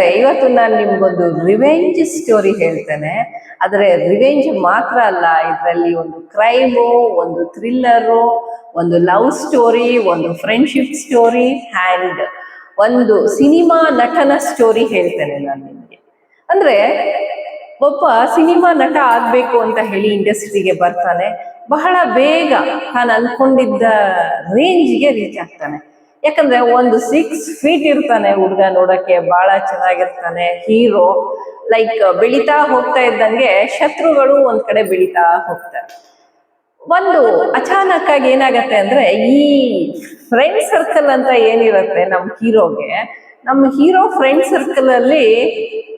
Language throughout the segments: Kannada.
ಇವತ್ತು ನಾನು ನಿಮ್ಗೊಂದು ರಿವೆಂಜ್ ಸ್ಟೋರಿ ಹೇಳ್ತೇನೆ. ಆದರೆ ರಿವೆಂಜ್ ಮಾತ್ರ ಅಲ್ಲ, ಇದರಲ್ಲಿ ಒಂದು ಕ್ರೈಮು ಒಂದು ಥ್ರಿಲ್ಲರು ಒಂದು ಲವ್ ಸ್ಟೋರಿ ಒಂದು ಫ್ರೆಂಡ್ಶಿಪ್ ಸ್ಟೋರಿ ಹ್ಯಾಂಡ್ ಒಂದು ಸಿನಿಮಾ ನಟನ ಸ್ಟೋರಿ ಹೇಳ್ತೇನೆ ನಾನು ನಿಮಗೆ. ಅಂದ್ರೆ ಒಬ್ಬ ಸಿನಿಮಾ ನಟ ಆಗ್ಬೇಕು ಅಂತ ಹೇಳಿ ಇಂಡಸ್ಟ್ರಿಗೆ ಬರ್ತಾನೆ. ಬಹಳ ಬೇಗ ತಾನು ಅನ್ಕೊಂಡಿದ್ದ ರೇಂಜ್ಗೆ ರೀಚ್ ಆಗ್ತಾನೆ. ಯಾಕಂದ್ರೆ ಒಂದು ಸಿಕ್ಸ್ ಫೀಟ್ ಇರ್ತಾನೆ ಹುಡುಗ ನೋಡಕ್ಕೆ ಬಹಳ ಚೆನ್ನಾಗಿರ್ತಾನೆ ಹೀರೋ ಲೈಕ್ ಬೆಳೀತಾ ಹೋಗ್ತಾ ಇದ್ದಂಗೆ ಶತ್ರುಗಳು ಒಂದ್ ಕಡೆ ಬೆಳೀತಾ ಹೋಗ್ತಾರೆ. ಒಂದು ಅಚಾನಕ್ ಆಗಿ ಏನಾಗತ್ತೆ ಅಂದ್ರೆ ಈ ಫ್ರೆಂಡ್ ಸರ್ಕಲ್ ಅಂತ ಏನಿರತ್ತೆ ನಮ್ಮ ಹೀರೋಗೆ ನಮ್ಮ ಹೀರೋ ಫ್ರೆಂಡ್ ಸರ್ಕಲ್ ಅಲ್ಲಿ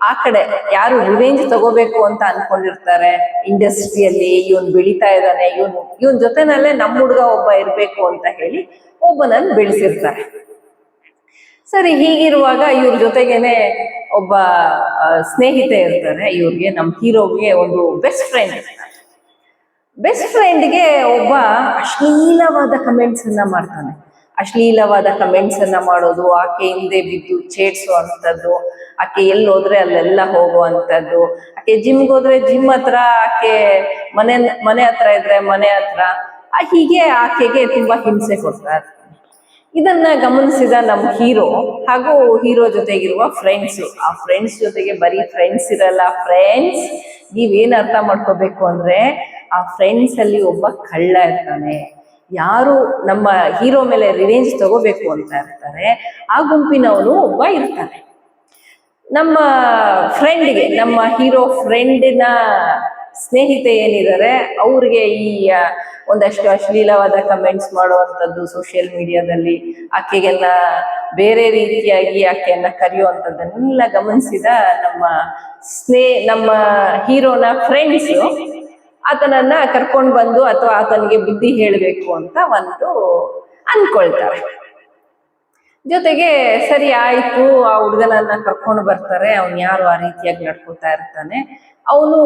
ಆ ಕಡೆ ಯಾರು ರಿವೆಂಜ್ ತಗೋಬೇಕು ಅಂತ ಅನ್ಕೊಂಡಿರ್ತಾರೆ. ಇಂಡಸ್ಟ್ರಿಯಲ್ಲಿ ಇವನ್ ಬೆಳೀತಾ ಇದ್ದಾನೆ, ಇವನ್ ಇವನ್ ಜೊತೆನಲ್ಲೇ ನಮ್ಮ ಹುಡುಗ ಒಬ್ಬ ಇರ್ಬೇಕು ಅಂತ ಹೇಳಿ ಒಬ್ಬನನ್ನ ಬೆಳೆಸಿರ್ತಾರೆ ಸರಿ, ಹೀಗಿರುವಾಗ ಇವ್ರ ಜೊತೆಗೇನೆ ಒಬ್ಬ ಸ್ನೇಹಿತೆ ಇರ್ತಾರೆ. ಇವ್ರಿಗೆ ನಮ್ಮ ಹೀರೋಗೆ ಒಂದು ಬೆಸ್ಟ್ ಫ್ರೆಂಡ್ ಬೆಸ್ಟ್ ಫ್ರೆಂಡ್ಗೆ ಒಬ್ಬ ಅಶ್ಲೀಲವಾದ ಕಮೆಂಟ್ಸ್ ಅನ್ನ ಮಾಡ್ತಾನೆ. ಅಶ್ಲೀಲವಾದ ಕಮೆಂಟ್ಸ್ ಅನ್ನ ಮಾಡೋದು, ಆಕೆ ಹಿಂದೆ ಬಿದ್ದು ಚೇಡ್ಸೋ ಅಂತದ್ದು ಆಕೆ ಎಲ್ಲಿ ಹೋದ್ರೆ ಅಲ್ಲೆಲ್ಲ ಹೋಗುವಂಥದ್ದು ಆಕೆ ಜಿಮ್ಗೆ ಹೋದ್ರೆ ಜಿಮ್ ಹತ್ರ, ಆಕೆ ಮನೆ ಮನೆ ಹತ್ರ ಇದ್ರೆ ಮನೆ ಹತ್ರ ಹೀಗೆ ಆಕೆಗೆ ತುಂಬಾ ಹಿಂಸೆ ಕೊಡ್ತಾ ಇರ್ತಾನೆ. ಇದನ್ನ ಗಮನಿಸಿದ ನಮ್ಮ ಹೀರೋ ಹಾಗೂ ಹೀರೋ ಜೊತೆಗಿರುವ ಫ್ರೆಂಡ್ಸ್ ಆ ಫ್ರೆಂಡ್ಸ್ ಜೊತೆಗೆ ಬರೀ ಫ್ರೆಂಡ್ಸ್ ಇರಲ್ಲ ಫ್ರೆಂಡ್ಸ್ ನೀವೇನ್ ಅರ್ಥ ಮಾಡ್ಕೋಬೇಕು ಅಂದ್ರೆ ಆ ಫ್ರೆಂಡ್ಸ್ ಅಲ್ಲಿ ಒಬ್ಬ ಕಳ್ಳ ಇರ್ತಾನೆ. ಯಾರು ನಮ್ಮ ಹೀರೋ ಮೇಲೆ ರಿವೆಂಜ್ ತಗೋಬೇಕು ಅಂತ ಇರ್ತಾರೆ, ಆ ಗುಂಪಿನವನು ಒಬ್ಬ ಇರ್ತಾನೆ. ನಮ್ಮ ಫ್ರೆಂಡ್ಗೆ ನಮ್ಮ ಹೀರೋ ಫ್ರೆಂಡಿನ ಸ್ನೇಹಿತೆ ಏನಿದ್ದಾರೆ, ಅವ್ರಿಗೆ ಈ ಒಂದಷ್ಟು ಅಶ್ಲೀಲವಾದ ಕಮೆಂಟ್ಸ್ ಮಾಡುವಂಥದ್ದು ಸೋಷಿಯಲ್ ಮೀಡಿಯಾದಲ್ಲಿ ಆಕೆಗೆಲ್ಲ ಬೇರೆ ರೀತಿಯಾಗಿ ಆಕೆಯನ್ನ ಕರೆಯುವಂಥದ್ದನ್ನೆಲ್ಲ ಗಮನಿಸಿದ ನಮ್ಮ ಸ್ನೇ, ನಮ್ಮ ಹೀರೋನ ಫ್ರೆಂಡ್ಸ್ ಆತನನ್ನ ಕರ್ಕೊಂಡು ಬಂದು ಅಥವಾ ಆತನಿಗೆ ಬುದ್ಧಿ ಹೇಳಬೇಕು ಅಂತ ಒಂದು ಅನ್ಕೊಳ್ತಾರೆ. ಜೊತೆಗೆ, ಸರಿ ಆಯ್ತು, ಆ ಹುಡುಗನನ್ನ ಕರ್ಕೊಂಡು ಬರ್ತಾರೆ, ಅವ್ನು ಯಾರು ಆ ರೀತಿಯಾಗಿ ನಡ್ಕೋತಾ ಇರ್ತಾನೆ? ಅವನು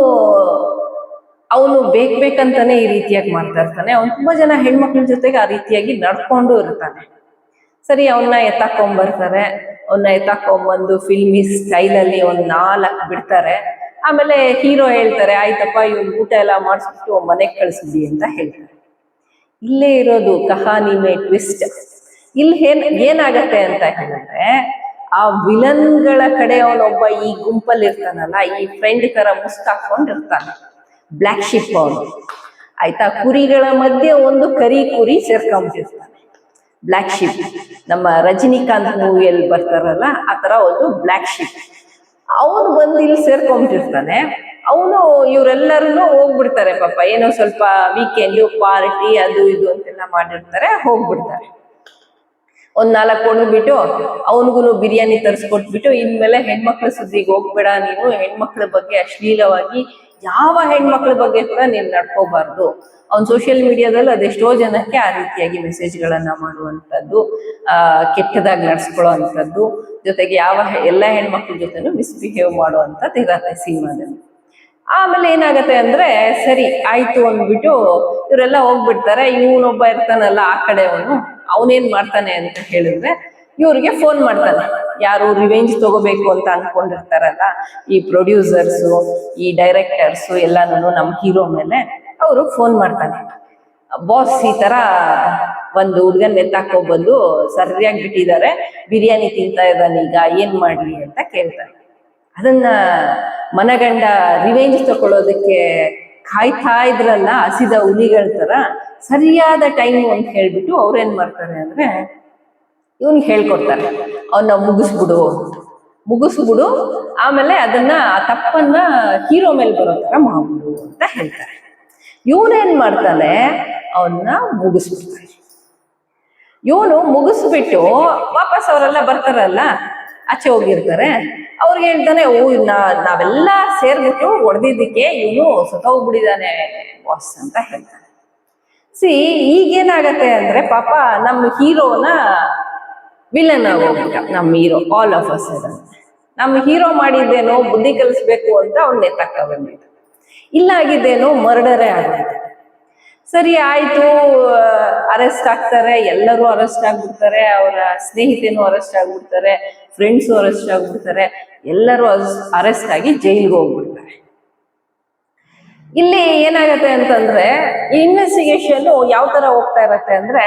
ಅವನು ಬೇಕ್ ಬೇಕಂತಾನೆ ಈ ರೀತಿಯಾಗಿ ಮಾಡ್ತಾ ಇರ್ತಾನೆ. ಅವ್ನು ತುಂಬಾ ಜನ ಹೆಣ್ಮಕ್ಳ ಜೊತೆಗೆ ಆ ರೀತಿಯಾಗಿ ನಡ್ಕೊಂಡು ಇರ್ತಾನೆ. ಸರಿ ಅವನ್ನ ಎತ್ತಾಕೊಂಡ್ ಬರ್ತಾರೆ ಅವನ್ನ ಎತ್ತಾಕೊಂಬಂದು ಫಿಲ್ಮಿ ಸ್ಟೈಲ್ ಅಲ್ಲಿ ಒಂದ್ ನಾಲ್ಕು ಬಿಡ್ತಾರೆ. ಆಮೇಲೆ ಹೀರೋ ಹೇಳ್ತಾರೆ, ಆಯ್ತಪ್ಪ, ಇವ್ನ ಊಟ ಎಲ್ಲ ಮಾಡಿಸ್ಬಿಟ್ಟು ಮನೆಗೆ ಕಳ್ಸಿದ್ವಿ ಅಂತ ಹೇಳ್ತಾರೆ. ಇಲ್ಲೇ ಇರೋದು ಕಹಾನಿ ಮೇ ಟ್ವಿಸ್ಟ್ ಇಲ್ಲಿ ಏನ್, ಏನಾಗತ್ತೆ ಅಂತ ಹೇಳಿದ್ರೆ, ಆ ವಿಲನ್ಗಳ ಕಡೆ ಅವನೊಬ್ಬ ಈ ಗುಂಪಲ್ಲಿ ಇರ್ತಾನಲ್ಲ, ಈ ಫ್ರೆಂಡ್ ತರ ಮುಸ್ಕ್ ಹಾಕೊಂಡಿರ್ತಾನೆ. ಬ್ಲ್ಯಾಕ್ ಶಿಪ್ ಅವನು ಆಯ್ತಾ? ಕುರಿಗಳ ಮಧ್ಯೆ ಒಂದು ಕರಿ ಕುರಿ ಸೇರ್ಕೊಂಡಿರ್ತಾನೆ ಬ್ಲ್ಯಾಕ್ ಶಿಪ್ ನಮ್ಮ ರಜನಿಕಾಂತ್ ಮೂವಿಯಲ್ಲಿ ಬರ್ತಾರಲ್ಲ, ಆ ತರ ಒಂದು ಬ್ಲ್ಯಾಕ್ ಶಿಪ್ ಅವನು ಬಂದು ಇಲ್ಲಿ ಸೇರ್ಕೊಂಬಿಟ್ಟಿರ್ತಾನೆ ಅವನು ಇವರೆಲ್ಲರೂ ಹೋಗ್ಬಿಡ್ತಾರೆ ಪಾಪ. ಏನೋ ಸ್ವಲ್ಪ ವೀಕೆಂಡ್ ಪಾರ್ಟಿ ಅದು ಇದು ಅಂತೆಲ್ಲ ಮಾಡಿರ್ತಾರೆ, ಹೋಗ್ಬಿಡ್ತಾರೆ. ಒಂದ್ ನಾಲ್ಕು ಬಿಟ್ಟು ಅವನಿಗೂ ಬಿರಿಯಾನಿ ತರಿಸ್ಕೊಟ್ಬಿಟ್ಟು, ಇನ್ಮೇಲೆ ಹೆಣ್ಮಕ್ಳ ಸುದ್ದಿಗೆ ಹೋಗ್ಬೇಡ ನೀನು, ಹೆಣ್ಮಕ್ಳ ಬಗ್ಗೆ ಅಶ್ಲೀಲವಾಗಿ ಯಾವ ಹೆಣ್ಮಕ್ಳ ಬಗ್ಗೆ ಕೂಡ ನೀವು ನಡ್ಕೋಬಾರ್ದು. ಅವ್ನ್ ಸೋಷಿಯಲ್ ಮೀಡಿಯಾದಲ್ಲಿ ಅದೆಷ್ಟೋ ಜನಕ್ಕೆ ಆ ರೀತಿಯಾಗಿ ಮೆಸೇಜ್ಗಳನ್ನ ಮಾಡುವಂಥದ್ದು, ಆ, ಕೆಟ್ಟದಾಗಿ ನಡ್ಸ್ಕೊಳ್ಳೋ ಅಂಥದ್ದು ಜೊತೆಗೆ ಯಾವ ಎಲ್ಲ ಹೆಣ್ಮಕ್ಳ ಜೊತೆನೂ ಮಿಸ್ಬಿಹೇವ್ ಮಾಡುವಂಥದ್ದು ಇರತ್ತೆ ಸಿನಿಮಾದಲ್ಲಿ. ಆಮೇಲೆ ಏನಾಗತ್ತೆ ಅಂದ್ರೆ, ಸರಿ, ಆಯ್ತು ಅಂದ್ಬಿಟ್ಟು ಇವರೆಲ್ಲ ಹೋಗ್ಬಿಡ್ತಾರೆ, ಇವನೊಬ್ಬ ಇರ್ತಾನಲ್ಲ ಆ ಕಡೆ ಅವನು ಅವನೇನ್ ಮಾಡ್ತಾನೆ ಅಂತ ಹೇಳಿದ್ರೆ, ಇವ್ರಿಗೆ ಫೋನ್ ಮಾಡ್ತಾನೆ. ಯಾರು ರಿವೆಂಜ್ ತಗೋಬೇಕು ಅಂತ ಅನ್ಕೊಂಡಿರ್ತಾರಲ್ಲ, ಈ ಪ್ರೊಡ್ಯೂಸರ್ಸು ಈ ಡೈರೆಕ್ಟರ್ಸು ಎಲ್ಲಾನು ನಮ್ಮ ಹೀರೋ ಮೇಲೆ ಅವರು ಫೋನ್ ಮಾಡ್ತಾನೆ ಬಾಸ್ ಈ ತರ ಒಂದು ಹುಡ್ಗನ್ ಎತ್ತಾಕೋ ಬಂದು ಸರಿಯಾಗಿ ಬಿಟ್ಟಿದ್ದಾರೆ, ಬಿರಿಯಾನಿ ತಿಂತಾ ಇದ್ದಾನೆ ಈಗ, ಏನ್ ಮಾಡ್ಲಿ ಅಂತ ಕೇಳ್ತಾರೆ. ಅದನ್ನ ಮನಗಂಡ ರಿವೆಂಜ್ ತಗೊಳ್ಳೋದಕ್ಕೆ ಕಾಯ್ತಾ ಇದ್ರಲ್ಲ ಹಸಿದ ಹುಲಿಗಳ ತರ, ಸರಿಯಾದ ಟೈಮು ಅಂತ ಹೇಳ್ಬಿಟ್ಟು ಅವ್ರೇನ್ ಮಾಡ್ತಾರೆ ಅಂದ್ರೆ ಇವನ್ಗೆ ಹೇಳ್ಕೊಡ್ತಾರೆ ಅವನ್ನ ಮುಗಿಸ್ಬಿಡು. ಮುಗಿಸ್ಬಿಡು, ಆಮೇಲೆ ಅದನ್ನ ಆ ತಪ್ಪನ್ನ ಹೀರೋ ಮೇಲೆ ಬರೋ ತರ ಮಾಡ್ಬಿಡು ಅಂತ ಹೇಳ್ತಾರೆ. ಇವನೇನ್ ಮಾಡ್ತಾನೆ? ಅವನ್ನ ಮುಗಿಸ್ಬಿಡ್ತಾನೆ. ಇವನು ಮುಗಿಸ್ಬಿಟ್ಟು ವಾಪಸ್ ಅವರೆಲ್ಲ ಬರ್ತಾರಲ್ಲ, ಆಚೆ ಹೋಗಿರ್ತಾರೆ. ಅವ್ರಿಗೆ ಹೇಳ್ತಾನೆ, ಓ ನಾ, ನಾವೆಲ್ಲ ಸೇರ್ಬಿಟ್ಟು ಹೊಡೆದಿದ್ದಕ್ಕೆ ಇವನು ಸತ್ತೋಗ್ಬಿಟ್ಟಿದ್ದಾನೆ ಬಾಸ್ ಅಂತ ಹೇಳ್ತಾನೆ. ಸಿ ಈಗೇನಾಗತ್ತೆ ಅಂದ್ರೆ ಪಾಪ ನಮ್ಮ ಹೀರೋನ ವಿಲನ್ ಆಗೋಗ್ಬಿಟ್ಟ ನಮ್ಮ hero all of a sudden ನಮ್ಮ ಹೀರೋ ಮಾಡಿದ್ದೇನೋ ಬುದ್ಧಿ ಕಲಿಸ್ಬೇಕು ಅಂತ ಅವ್ನ ಎತ್ತಕ್ಕ ಬಂದಿದ್ದ ಇಲ್ಲ ಆಗಿದ್ದೇನೋ ಮರ್ಡರೇ ಆಗಿದೆ. ಸರಿ, ಆಯ್ತು ಅರೆಸ್ಟ್ ಆಗ್ತಾರೆ, ಎಲ್ಲರೂ ಅರೆಸ್ಟ್ ಆಗ್ಬಿಡ್ತಾರೆ, ಅವರ ಸ್ನೇಹಿತೆನೂ ಅರೆಸ್ಟ್ ಆಗ್ಬಿಡ್ತಾರೆ ಫ್ರೆಂಡ್ಸು ಅರೆಸ್ಟ್ ಆಗ್ಬಿಡ್ತಾರೆ, ಎಲ್ಲರೂ ಅರೆಸ್ಟ್ ಆಗಿ ಜೈಲಿಗೆ ಹೋಗ್ಬಿಡ್ತಾರೆ. ಇಲ್ಲಿ ಏನಾಗತ್ತೆ ಅಂತಂದ್ರೆ ಇನ್ವೆಸ್ಟಿಗೇಷನ್ ಯಾವ ತರ ಹೋಗ್ತಾ ಇರತ್ತೆ ಅಂದ್ರೆ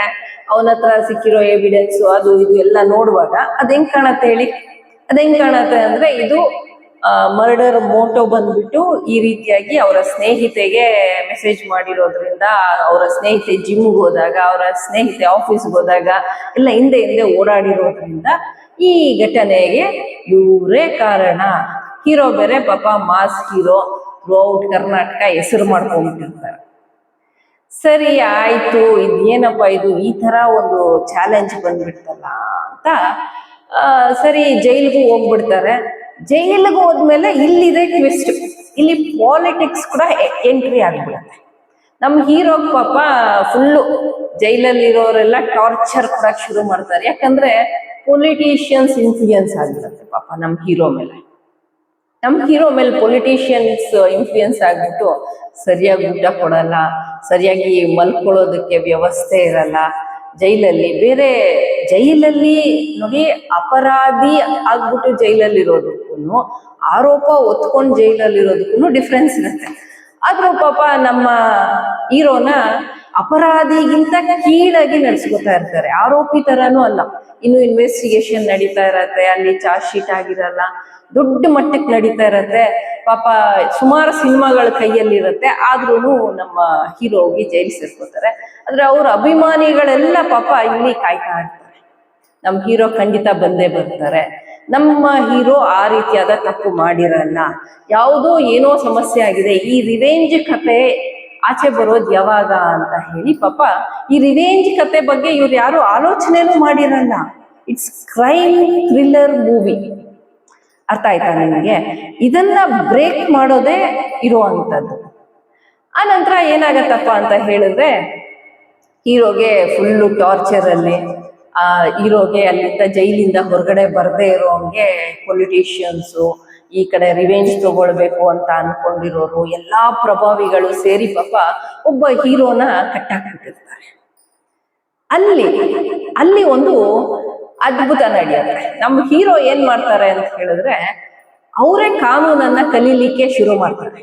ಅವನ ಹತ್ರ ಸಿಕ್ಕಿರೋ ಎವಿಡೆನ್ಸ್ ಅದು ಇದು ಎಲ್ಲ ನೋಡುವಾಗ ಅದ್ ಹೆಂಗ್ ಕಾಣತ್ತೆ ಹೇಳಿ? ಅದ್ ಹೆಂಗ್ ಕಾಣತ್ತೆ ಅಂದ್ರೆ ಇದು ಮರ್ಡರ್ ಮೋಟೋ ಬಂದ್ಬಿಟ್ಟು ಈ ರೀತಿಯಾಗಿ ಅವರ ಸ್ನೇಹಿತೆಗೆ ಮೆಸೇಜ್ ಮಾಡಿರೋದ್ರಿಂದ ಅವರ ಸ್ನೇಹಿತೆ ಜಿಮ್ಗೆ ಹೋದಾಗ, ಅವರ ಸ್ನೇಹಿತೆ ಆಫೀಸ್ಗೆ ಹೋದಾಗ, ಎಲ್ಲ ಹಿಂದೆ ಹಿಂದೆ ಓಡಾಡಿರೋದ್ರಿಂದ ಈ ಘಟನೆಗೆ ಇವರೇ ಕಾರಣ. ಹೀರೋ ಬೇರೆ ಪಾಪ ಮಾಸ್ ಹೀರೋ ಥ್ರೂಔಟ್ ಕರ್ನಾಟಕ ಹೆಸರು ಮಾಡ್ಕೊಂಡ್ಬಿಟ್ಟಿರ್ತಾರೆ. ಸರಿ, ಆಯ್ತು, ಇದೇನಪ್ಪ ಇದು? ಈ ತರ ಒಂದು ಚಾಲೆಂಜ್ ಬಂದ್ಬಿಡ್ತಲ್ಲ ಅಂತ ಸರಿ, ಜೈಲಿಗೂ ಹೋಗ್ಬಿಡ್ತಾರೆ. ಜೈಲಿಗೆ ಹೋದ್ಮೇಲೆ ಇಲ್ಲಿದೆ ಟ್ವಿಸ್ಟ್ ಇಲ್ಲಿ ಪಾಲಿಟಿಕ್ಸ್ ಕೂಡ ಎಂಟ್ರಿ ಆಗ್ಬಿಡುತ್ತೆ. ನಮ್ಮ ಹೀರೋ ಪಾಪ ಫುಲ್ಲು ಜೈಲಲ್ಲಿರೋರೆಲ್ಲ ಟಾರ್ಚರ್ ಕೊಡಕ್ ಶುರು ಮಾಡ್ತಾರೆ. ಯಾಕಂದ್ರೆ ಪೊಲಿಟಿಷಿಯನ್ಸ್ ಇನ್ಫ್ಲೂಯೆನ್ಸ್ ಆಗಿರುತ್ತೆ ಪಾಪ ನಮ್ಮ ಹೀರೋ ಮೇಲೆ. ನಮ್ ಹೀರೋ ಮೇಲೆ ಪೊಲಿಟಿಷಿಯನ್ಸ್ ಇನ್ಫ್ಲೂಯೆನ್ಸ್ ಆಗ್ಬಿಟ್ಟು ಸರಿಯಾಗಿ ಊಟ ಕೊಡಲ್ಲ, ಸರಿಯಾಗಿ ಮಲ್ಕೊಳ್ಳೋದಕ್ಕೆ ವ್ಯವಸ್ಥೆ ಇರಲ್ಲ. ಜೈಲಲ್ಲಿ, ಬೇರೆ ಜೈಲಲ್ಲಿ ನೋಡಿ ಅಪರಾಧಿ ಆಗ್ಬಿಟ್ಟು ಜೈಲಲ್ಲಿ ಇರೋದಕ್ಕೂ ಆರೋಪ ಒತ್ಕೊಂಡು ಜೈಲಲ್ಲಿ ಇರೋದಕ್ಕೂ ಡಿಫ್ರೆನ್ಸ್ ಇರುತ್ತೆ. ಆದ್ರೂ ಪಾಪ ನಮ್ಮ ಹೀರೋನ ಅಪರಾಧಿಗಿಂತ ಕೀಳಾಗಿ ನಡೆಸ್ಕೊತಾ ಇರ್ತಾರೆ. ಆರೋಪಿ ತರನೂ ಅಲ್ಲ. ಇನ್ನು ಇನ್ವೆಸ್ಟಿಗೇಷನ್ ನಡೀತಾ ಇರತ್ತೆ, ಅಲ್ಲಿ ಚಾರ್ಜ್ ಶೀಟ್ ಆಗಿರಲ್ಲ, ದೊಡ್ಡ ಮಟ್ಟಕ್ಕೆ ನಡೀತಾ ಇರತ್ತೆ. ಪಾಪ ಸುಮಾರು ಸಿನಿಮಾಗಳ ಕೈಯಲ್ಲಿರುತ್ತೆ ಆದ್ರೂ ನಮ್ಮ ಹೀರೋ ಹೋಗಿ ಜೈಲು ಸೇರ್ಕೋತಾರೆ. ಆದ್ರೆ ಅವ್ರ ಅಭಿಮಾನಿಗಳೆಲ್ಲ ಪಾಪ ಇಲ್ಲಿ ಕಾಯ್ತಾ ಇರ್ತಾರೆ. ನಮ್ ಹೀರೋ ಖಂಡಿತ ಬಂದೇ ಬರ್ತಾರೆ. ನಮ್ಮ ಹೀರೋ ಆ ರೀತಿಯಾದ ತಪ್ಪು ಮಾಡಿರಲ್ಲ. ಯಾವುದೋ ಏನೋ ಸಮಸ್ಯೆ ಆಗಿದೆ. ಈ ರಿವೆಂಜ್ ಕತೆ ಆಚೆ ಬರೋದು ಯಾವಾಗ ಅಂತ ಹೇಳಿ ಪಾಪ ಈ ರಿವೇಂಜ್ ಕತೆ ಬಗ್ಗೆ ಇವ್ರು ಯಾರು ಆಲೋಚನೆನೂ ಮಾಡಿರಲ್ಲ. ಇಟ್ಸ್ ಕ್ರೈಮ್ ಥ್ರಿಲ್ಲರ್ ಮೂವಿ ಅರ್ಥ ಆಯ್ತಾ ನಿಮಗೆ? ಇದನ್ನ ಬ್ರೇಕ್ ಮಾಡೋದೇ ಇರುವಂತದ್ದು. ಆ ನಂತರ ಏನಾಗತ್ತಪ್ಪ ಅಂತ ಹೇಳಿದ್ರೆ, ಹೀರೋಗೆ ಫುಲ್ಲು ಟಾರ್ಚರ್ ಅಲ್ಲಿ, ಆ ಹೀರೋಗೆ ಅಲ್ಲಿಂದ ಜೈಲಿಂದ ಹೊರಗಡೆ ಬರದೇ ಇರೋಂಗೆ ಪೊಲಿಟಿಷಿಯನ್ಸು ಈ ಕಡೆ ರಿವೆಂಜ್ ತಗೊಳ್ಬೇಕು ಅಂತ ಅನ್ಕೊಂಡಿರೋರು, ಎಲ್ಲಾ ಪ್ರಭಾವಿಗಳು ಸೇರಿ ಪಾಪ ಒಬ್ಬ ಹೀರೋನ ಕಟ್ಟಾಕಿರ್ತಾರೆ ಅಲ್ಲಿ ಅಲ್ಲಿ ಒಂದು ಅದ್ಭುತ ನಡೆಯುತ್ತೆ. ನಮ್ಮ ಹೀರೋ ಏನ್ ಮಾಡ್ತಾರೆ ಅಂತ ಹೇಳಿದ್ರೆ, ಅವರೇ ಕಾನೂನನ್ನ ಕಲೀಲಿಕ್ಕೆ ಶುರು ಮಾಡ್ತಾರೆ.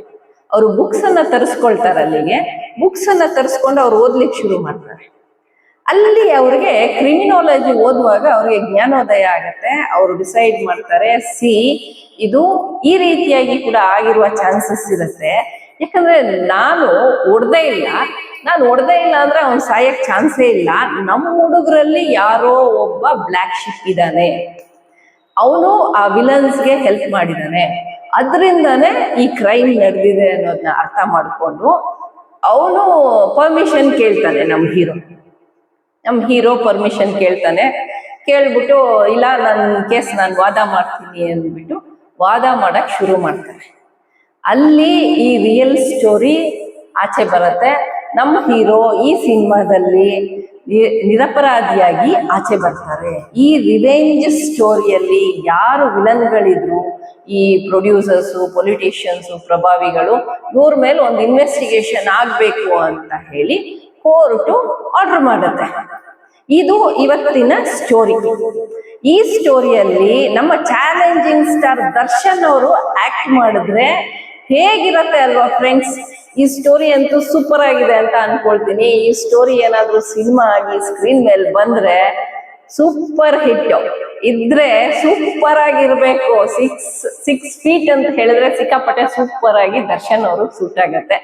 ಅವರು ಬುಕ್ಸ್ ಅನ್ನ ತರಿಸ್ಕೊಳ್ತಾರೆ ಅಲ್ಲಿಗೆ ಬುಕ್ಸ್ ಅನ್ನ ತರಿಸ್ಕೊಂಡು ಅವ್ರು ಓದ್ಲಿಕ್ಕೆ ಶುರು ಮಾಡ್ತಾರೆ. ಅಲ್ಲಿ ಅವ್ರಿಗೆ ಕ್ರಿಮಿನಾಲಜಿ ಓದುವಾಗ ಅವ್ರಿಗೆ ಜ್ಞಾನೋದಯ ಆಗತ್ತೆ. ಅವರು ಡಿಸೈಡ್ ಮಾಡ್ತಾರೆ, ಸಿ ಇದು ಈ ರೀತಿಯಾಗಿ ಕೂಡ ಆಗಿರುವ ಚಾನ್ಸಸ್ ಇರುತ್ತೆ. ಯಾಕಂದ್ರೆ ನಾನು ಹೊಡ್ದೇ ಇಲ್ಲ. ನಾನು ಹೊಡ್ದೇ ಇಲ್ಲ ಅಂದ್ರೆ ಅವ್ನು ಸಾಯಕ್ ಚಾನ್ಸೇ ಇಲ್ಲ. ನಮ್ಮ ಹುಡುಗರಲ್ಲಿ ಯಾರೋ ಒಬ್ಬ ಬ್ಲ್ಯಾಕ್ ಶಿಪ್ ಇದ್ದಾನೆ. ಅವನು ಆ ವಿಲನ್ಸ್ಗೆ ಹೆಲ್ಪ್ ಮಾಡಿದಾನೆ. ಅದರಿಂದಾನೇ ಈ ಕ್ರೈಮ್ ನಡೆದಿದೆ ಅನ್ನೋದನ್ನ ಅರ್ಥ ಮಾಡಿಕೊಂಡು ಅವನು ಪರ್ಮಿಷನ್ ಕೇಳ್ತಾನೆ ನಮ್ಮ ಹೀರೋ ನಮ್ಮ ಹೀರೋ ಪರ್ಮಿಷನ್ ಕೇಳ್ತಾನೆ. ಕೇಳ್ಬಿಟ್ಟು, ಇಲ್ಲ ನನ್ನ ಕೇಸ್ ನಾನು ವಾದ ಮಾಡ್ತೀನಿ, ಅಂದ್ಬಿಟ್ಟು ವಾದ ಮಾಡಕ್ ಶುರು ಮಾಡ್ತಾರೆ. ಅಲ್ಲಿ ಈ ರಿಯಲ್ ಸ್ಟೋರಿ ಆಚೆ ಬರುತ್ತೆ. ನಮ್ಮ ಹೀರೋ ಈ ಸಿನಿಮಾದಲ್ಲಿ ನಿರಪರಾಧಿಯಾಗಿ ಆಚೆ ಬರ್ತಾರೆ. ಈ ರಿವೆಂಜ್ ಸ್ಟೋರಿಯಲ್ಲಿ ಯಾರು ವಿಲನ್ಗಳಿದ್ರು, ಈ ಪ್ರೊಡ್ಯೂಸರ್ಸು ಪೊಲಿಟಿಷಿಯನ್ಸು ಪ್ರಭಾವಿಗಳು, ಇವ್ರ ಮೇಲೆ ಒಂದು ಇನ್ವೆಸ್ಟಿಗೇಷನ್ ಆಗಬೇಕು ಅಂತ ಹೇಳಿ ಕೋರ್ಟು ಆರ್ಡರ್ ಮಾಡುತ್ತೆ. ಇದು ಇವತ್ತಿನ ಸ್ಟೋರಿ ಈ ಸ್ಟೋರಿಯಲ್ಲಿ ನಮ್ಮ ಚಾಲೆಂಜಿಂಗ್ ಸ್ಟಾರ್ ದರ್ಶನ್ ಅವರು ಆಕ್ಟ್ ಮಾಡಿದ್ರೆ ಹೇಗಿರತ್ತೆ ಅಲ್ವಾ ಫ್ರೆಂಡ್ಸ್ ಈ ಸ್ಟೋರಿ ಅಂತೂ ಸೂಪರ್ ಆಗಿದೆ ಅಂತ ಅನ್ಕೊಳ್ತೀನಿ. ಈ ಸ್ಟೋರಿ ಏನಾದ್ರೂ ಸಿನಿಮಾ ಆಗಿ ಸ್ಕ್ರೀನ್ ಮೇಲೆ ಬಂದ್ರೆ ಸೂಪರ್ ಹಿಟ್ ಇದ್ರೆ ಸೂಪರ್ ಆಗಿರ್ಬೇಕು. ಸಿಕ್ಸ್ ಸಿಕ್ಸ್ ಫೀಟ್ ಅಂತ ಹೇಳಿದ್ರೆ ಸಿಕ್ಕಾಪಟ್ಟೆ ಸೂಪರ್ ಆಗಿ ದರ್ಶನ್ ಅವರು ಸೂಟ್ ಆಗತ್ತೆ.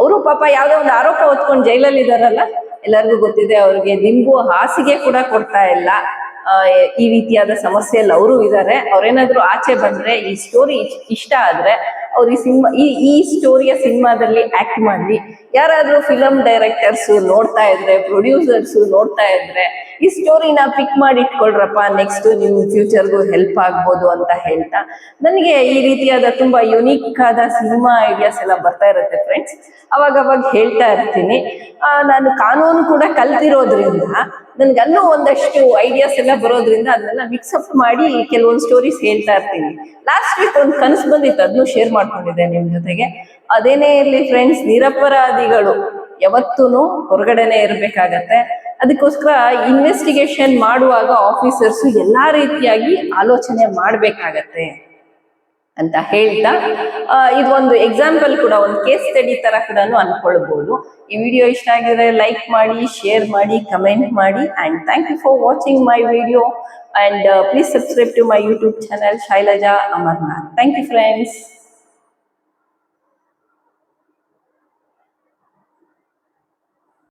ಅವರು ಪಾಪ ಯಾವ್ದೋ ಒಂದು ಆರೋಪ ಹೊತ್ಕೊಂಡು ಜೈಲಲ್ಲಿ ಇದಾರಲ್ಲ ಎಲ್ಲರಿಗೂ ಗೊತ್ತಿದೆ ಅವ್ರಿಗೆ ದಿಂಬು ಹಾಸಿಗೆ ಕೂಡ ಕೊಡ್ತಾ ಇಲ್ಲ. ಈ ರೀತಿಯಾದ ಸಮಸ್ಯೆಯಲ್ಲಿ ಅವರು ಇದ್ದಾರೆ ಅವ್ರೇನಾದ್ರೂ ಆಚೆ ಬಂದ್ರೆ ಈ ಸ್ಟೋರಿ ಇಷ್ಟ ಆದ್ರೆ ಅವ್ರು ಈ ಸಿನಿಮಾ ಈ ಈ ಸ್ಟೋರಿಯ ಸಿನಿಮಾದಲ್ಲಿ ಆಕ್ಟ್ ಮಾಡಿ. ಯಾರಾದ್ರೂ ಫಿಲಂ ಡೈರೆಕ್ಟರ್ಸ್ ನೋಡ್ತಾ ಇದ್ರೆ ಪ್ರೊಡ್ಯೂಸರ್ಸ್ ನೋಡ್ತಾ ಇದ್ರೆ, ಈ ಸ್ಟೋರಿನ ಪಿಕ್ ಮಾಡಿ ಇಟ್ಕೊಳ್ರಪ್ಪ ನೆಕ್ಸ್ಟ್ ನಿಮ್ ಫ್ಯೂಚರ್ಗೂ ಹೆಲ್ಪ್ ಆಗ್ಬೋದು ಅಂತ ಹೇಳ್ತಾ. ನನಗೆ ಈ ರೀತಿಯಾದ ತುಂಬಾ ಯುನೀಕ್ ಆದ ಸಿನಿಮಾ ಐಡಿಯಾಸ್ ಎಲ್ಲ ಬರ್ತಾ ಇರುತ್ತೆ ಫ್ರೆಂಡ್ಸ್ ಅವಾಗ ಅವಾಗ ಹೇಳ್ತಾ ಇರ್ತೀನಿ. ನಾನು ಕಾನೂನು ಕೂಡ ಕಲ್ತಿರೋದ್ರಿಂದ ನನ್ಗೆ ಅಲ್ಲೂ ಒಂದಷ್ಟು ಐಡಿಯಾಸ್ ಎಲ್ಲ ಬರೋದ್ರಿಂದ ಅದನ್ನೆಲ್ಲ ಮಿಕ್ಸಪ್ ಮಾಡಿ ಕೆಲವೊಂದು ಸ್ಟೋರೀಸ್ ಹೇಳ್ತಾ ಇರ್ತೀನಿ. ಲಾಸ್ಟ್ ವೀಕ್ ಒಂದು ಕನಸು ಬಂದಿತ್ತು ಅದನ್ನು ಶೇರ್ ಮಾಡ್ಕೊಂಡಿದ್ದೆ ನಿಮ್ ಜೊತೆಗೆ. ಅದೇನೇ ಇರಲಿ ಫ್ರೆಂಡ್ಸ್ ನಿರಪರಾಧಿಗಳು ಯಾವತ್ತೂ ಹೊರಗಡೆನೆ ಇರಬೇಕಾಗತ್ತೆ. ಅದಕ್ಕೋಸ್ಕರ ಇನ್ವೆಸ್ಟಿಗೇಷನ್ ಮಾಡುವಾಗ ಆಫೀಸರ್ಸ್ ಎಲ್ಲಾ ರೀತಿಯಾಗಿ ಆಲೋಚನೆ ಮಾಡ್ಬೇಕಾಗತ್ತೆ. ಅಂತ ಹೇಳ್ತಾ ಇದೊಂದು ಎಕ್ಸಾಂಪಲ್ ಕೂಡ, ಒಂದು ಕೇಸ್ ಸ್ಟಡಿ ತರ ಕೂಡ ಅನ್ಕೊಳ್ಬಹುದು ಈ ವಿಡಿಯೋ ಇಷ್ಟ ಆಗಿದ್ರೆ ಲೈಕ್ ಮಾಡಿ ಶೇರ್ ಮಾಡಿ ಕಮೆಂಟ್ ಮಾಡಿ and thank you for watching my video and please subscribe to my YouTube channel Shailaja Amarnath thank you friends